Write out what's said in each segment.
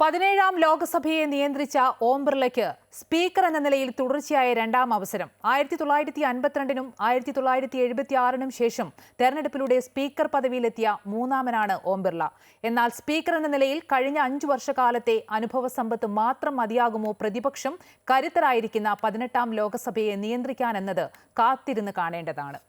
പതിനേഴാം ലോക്സഭയെ നിയന്ത്രിച്ച ഓം ബിർളയ്ക്ക് സ്പീക്കർ എന്ന നിലയിൽ തുടർച്ചയായ രണ്ടാം അവസരം. ആയിരത്തി തൊള്ളായിരത്തി അൻപത്തിരണ്ടിനും ആയിരത്തി തൊള്ളായിരത്തി എഴുപത്തി ആറിനും ശേഷം തെരഞ്ഞെടുപ്പിലൂടെ സ്പീക്കർ പദവിയിലെത്തിയ മൂന്നാമനാണ് ഓം ബിർള എന്നാൽ സ്പീക്കർ എന്ന നിലയിൽ കഴിഞ്ഞ അഞ്ചു വർഷക്കാലത്തെ അനുഭവ സമ്പത്ത് മാത്രം മതിയാകുമോ പ്രതിപക്ഷം കരുത്തരായിരിക്കുന്ന പതിനെട്ടാം ലോക്സഭയെ നിയന്ത്രിക്കാനെന്നത് കാത്തിരുന്ന് കാണേണ്ടതാണ്.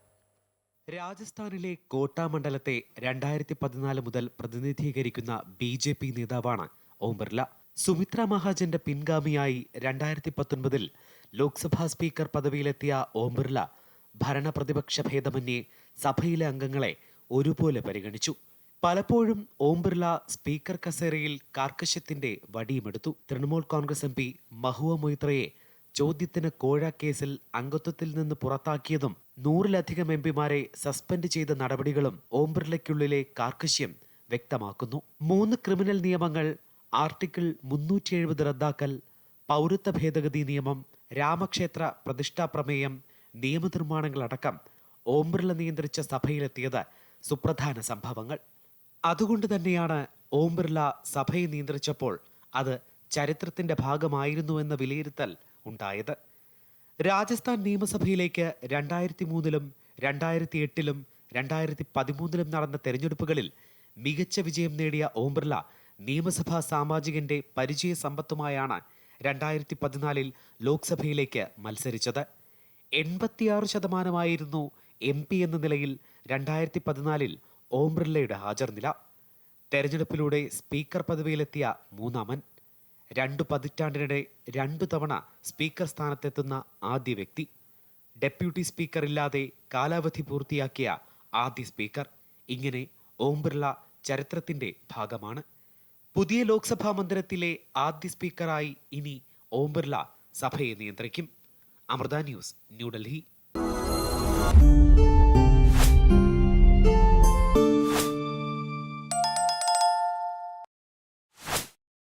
രാജസ്ഥാനിലെ കോട്ട മണ്ഡലത്തെ രണ്ടായിരത്തി പതിനാല് മുതൽ പ്രതിനിധീകരിക്കുന്ന ബി ജെ പി നേതാവാണ് ഓം ബിർല സുമിത്ര മഹാജന്റെ പിൻഗാമിയായി രണ്ടായിരത്തി പത്തൊൻപതിൽ ലോക്സഭാ സ്പീക്കർ പദവിയിലെത്തിയ ഓം ഭരണ പ്രതിപക്ഷ ഭേദമന്യേ സഭയിലെ അംഗങ്ങളെ ഒരുപോലെ പരിഗണിച്ചു. പലപ്പോഴും ഓം ബിർല സ്പീക്കർ കസേരയിൽ കാർക്കശ്യത്തിന്റെ വടിയുമെടുത്തു. തൃണമൂൽ കോൺഗ്രസ് എം പി മഹുവ മൊയ്ത്രയെ ചോദ്യത്തിന് കോഴ കേസിൽ അംഗത്വത്തിൽ നിന്ന് പുറത്താക്കിയതും നൂറിലധികം എം പിമാരെ സസ്പെൻഡ് ചെയ്ത നടപടികളും ഓം ബിർലയ്ക്കുള്ളിലെ കാർക്കശ്യം വ്യക്തമാക്കുന്നു. മൂന്ന് ക്രിമിനൽ നിയമങ്ങൾ ആർട്ടിക്കിൾ മുന്നൂറ്റി എഴുപത് റദ്ദാക്കൽ പൗരത്വ ഭേദഗതി നിയമം രാമക്ഷേത്ര പ്രതിഷ്ഠാ പ്രമേയം നിയമനിർമ്മാണങ്ങളടക്കം ഓം ബിർള നിയന്ത്രിച്ച സഭയിലെത്തിയത് സുപ്രധാന സംഭവങ്ങൾ. അതുകൊണ്ട് തന്നെയാണ് ഓം സഭയെ നിയന്ത്രിച്ചപ്പോൾ അത് ചരിത്രത്തിന്റെ ഭാഗമായിരുന്നുവെന്ന വിലയിരുത്തൽ ഉണ്ടായത്. രാജസ്ഥാൻ നിയമസഭയിലേക്ക് രണ്ടായിരത്തി മൂന്നിലും രണ്ടായിരത്തി എട്ടിലും രണ്ടായിരത്തി പതിമൂന്നിലും നടന്ന തെരഞ്ഞെടുപ്പുകളിൽ മികച്ച വിജയം നേടിയ ഓം നിയമസഭാ സാമാജികന്റെ പരിചയ സമ്പത്തുമായാണ് രണ്ടായിരത്തി പതിനാലിൽ ലോക്സഭയിലേക്ക് മത്സരിച്ചത്. എൺപത്തിയാറ് ശതമാനമായിരുന്നു എം പി എന്ന നിലയിൽ രണ്ടായിരത്തി പതിനാലിൽ ഓം ബിർളയുടെ ഹാജർ നില തെരഞ്ഞെടുപ്പിലൂടെ സ്പീക്കർ പദവിയിലെത്തിയ മൂന്നാമൻ. രണ്ടു പതിറ്റാണ്ടിനിടെ രണ്ടു തവണ സ്പീക്കർ സ്ഥാനത്തെത്തുന്ന ആദ്യ വ്യക്തി. ഡെപ്യൂട്ടി സ്പീക്കർ ഇല്ലാതെ കാലാവധി പൂർത്തിയാക്കിയ ആദ്യ സ്പീക്കർ. ഇങ്ങനെ ഓം ബിർള ചരിത്രത്തിന്റെ ഭാഗമാണ്. പുതിയ ലോക്സഭാ മന്ദിരത്തിലെ ആദ്യ സ്പീക്കറായി ഇനി ഓം ബിർള സഭയെ നിയന്ത്രിക്കും. അമൃത ന്യൂസ് ന്യൂഡൽഹി.